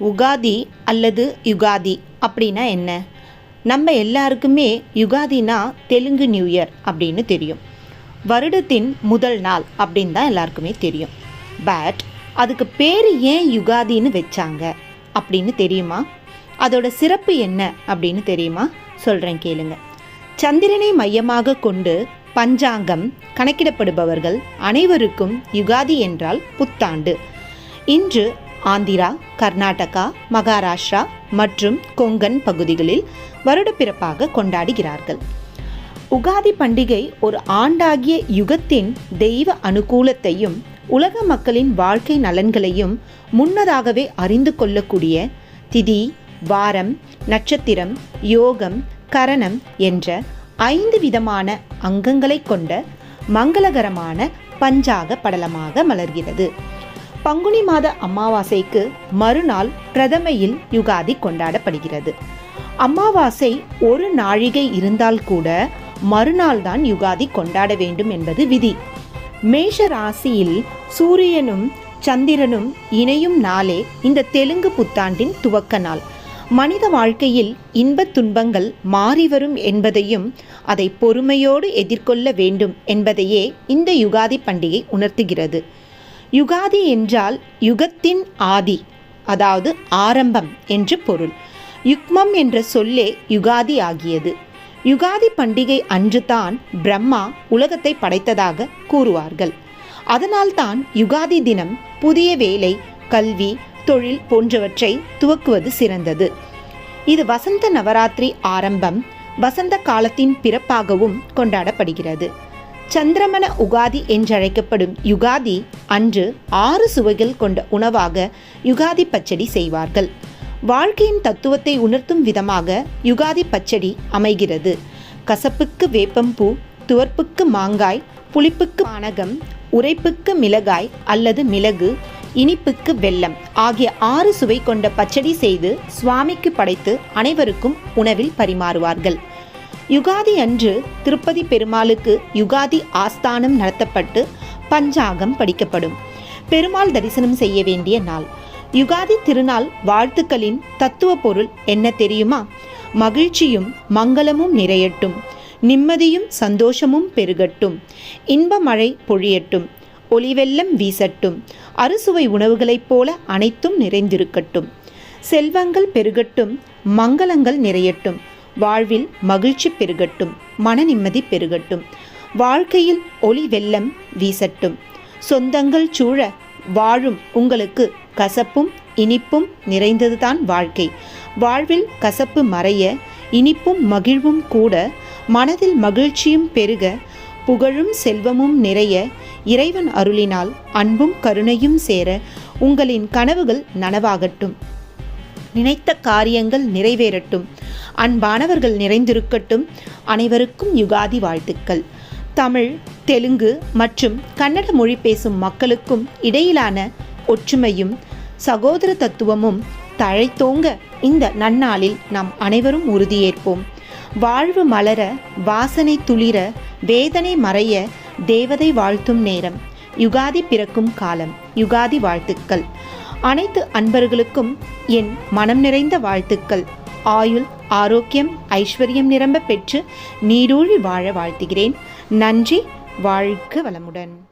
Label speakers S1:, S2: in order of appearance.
S1: உகாதி அல்லது யுகாதி அப்படின்னா என்ன? நம்ம எல்லாருக்குமே யுகாதினா தெலுங்கு நியூ இயர் அப்படின்னு தெரியும். வருடத்தின் முதல் நாள் அப்படின்னு தான் எல்லாருக்குமே தெரியும். பட் அதுக்கு பேர் ஏன் யுகாதின்னு வச்சாங்க அப்படின்னு தெரியுமா? அதோட சிறப்பு என்ன அப்படின்னு தெரியுமா? சொல்கிறேன் கேளுங்க. சந்திரனை மையமாக கொண்டு பஞ்சாங்கம் கணக்கிடப்படுபவர்கள் அனைவருக்கும் யுகாதி என்றால் புத்தாண்டு. இன்று ஆந்திரா கர்நாடகா மகாராஷ்டிரா மற்றும் கொங்கன் பகுதிகளில் வருடப்பிறப்பாக கொண்டாடுகிறார்கள். உகாதி பண்டிகை ஒரு ஆண்டாகிய யுகத்தின் தெய்வ அனுகூலத்தையும் உலக மக்களின் வாழ்க்கை நலன்களையும் முன்னதாகவே அறிந்து கொள்ளக்கூடிய திதி வாரம் நட்சத்திரம் யோகம் கரணம் என்ற ஐந்து விதமான அங்கங்களை கொண்ட மங்களகரமான பஞ்சாக படலமாக மலர்கிறது. பங்குனி மாத அமாவாசைக்கு மறுநாள் பிரதமையில் யுகாதி கொண்டாடப்படுகிறது. அமாவாசை ஒரு நாழிகை இருந்தால் கூட மறுநாள் தான் யுகாதி கொண்டாட வேண்டும் என்பது விதி. மேஷ ராசியில் சூரியனும் சந்திரனும் இணையும் நாளே இந்த தெலுங்கு புத்தாண்டின் துவக்க நாள். மனித வாழ்க்கையில் இன்பத் துன்பங்கள் மாறிவரும் என்பதையும் அதை பொறுமையோடு எதிர்கொள்ள வேண்டும் என்பதையே இந்த யுகாதி பண்டிகை உணர்த்துகிறது. யுகாதி என்றால் யுகத்தின் ஆதி அதாவது ஆரம்பம் என்று பொருள். யுக்மம் என்ற சொல்லே யுகாதி ஆகியது. யுகாதி பண்டிகை அன்றுதான் பிரம்மா உலகத்தை படைத்ததாக கூறுவார்கள். அதனால்தான் யுகாதி தினம் புதிய வேலை கல்வி தொழில் போன்றவற்றை துவக்குவது சிறந்தது. இது வசந்த நவராத்திரி ஆரம்பம் வசந்த காலத்தின் பிறப்பாகவும் கொண்டாடப்படுகிறது. சந்திரமண உகாதி என்றழைக்கப்படும் யுகாதி அன்று ஆறு சுவைகள் கொண்ட உணவாக யுகாதி பச்சடி செய்வார்கள். வாழ்க்கையின் தத்துவத்தை உணர்த்தும் விதமாக யுகாதி பச்சடி அமைகிறது. கசப்புக்கு வேப்பம்பூ துவர்ப்புக்கு மாங்காய் புளிப்புக்கு பானகம் உரைப்புக்கு மிளகாய் அல்லது மிளகு இனிப்புக்கு வெல்லம் ஆகிய ஆறு சுவை கொண்ட பச்சடி செய்து சுவாமிக்கு படைத்து அனைவருக்கும் உணவில் பரிமாறுவார்கள். யுகாதி அன்று திருப்பதி பெருமாளுக்கு யுகாதி ஆஸ்தானம் நடத்தப்பட்டு பஞ்சாகம் படிக்கப்படும். பெருமாள் தரிசனம் செய்ய வேண்டிய நாள். யுகாதி திருநாள் வாழ்த்துக்களின் தத்துவ பொருள் என்ன தெரியுமா? மகிழ்ச்சியும் மங்களமும் நிறையட்டும். நிம்மதியும் சந்தோஷமும் பெருகட்டும். இன்ப மழை பொழியட்டும். ஒளிவெல்லம் வீசட்டும். அறுசுவை உணவுகளைப் போல அனைத்தும் நிறைந்திருக்கட்டும். செல்வங்கள் பெருகட்டும். மங்களங்கள் நிறையட்டும். வாழ்வில் மகிழ்ச்சி பெருகட்டும் மன நிம்மதி பெருகட்டும். வாழ்க்கையில் ஒளி வெள்ளம் வீசட்டும். சொந்தங்கள் சூழ வாழும் உங்களுக்கு கசப்பும் இனிப்பும் நிறைந்ததுதான் வாழ்க்கை. வாழ்வில் கசப்பு மறைய இனிப்பும் மகிழ்வும் கூட மனதில் மகிழ்ச்சியும் பெருக புகழும் செல்வமும் நிறைய இறைவன் அருளினால் அன்பும் கருணையும் சேர உங்களின் கனவுகள் நனவாகட்டும். நினைத்த காரியங்கள் நிறைவேறட்டும். அன்பானவர்கள் நிறைந்திருக்கட்டும். அனைவருக்கும் யுகாதி வாழ்த்துக்கள். தமிழ் தெலுங்கு மற்றும் கன்னட மொழி பேசும் மக்களுக்கும் இடையிலான ஒற்றுமையும் சகோதர தத்துவமும் தழைத்தோங்க இந்த நன்னாளில் நாம் அனைவரும் உறுதியேற்போம். வாழ்வு மலர வாசனை துளிர வேதனை மறைய தேவதை வாழ்த்தும் நேரம். யுகாதி பிறக்கும் காலம். யுகாதி வாழ்த்துக்கள். அனைத்து அன்பர்களுக்கும் என் மனம் நிறைந்த வாழ்த்துக்கள். ஆயுள் ஆரோக்கியம் ஐஸ்வர்யம் நிரம்ப பெற்று நீடூழி வாழ வாழ்த்துகிறேன். நன்றி வாழ்க வளமுடன்.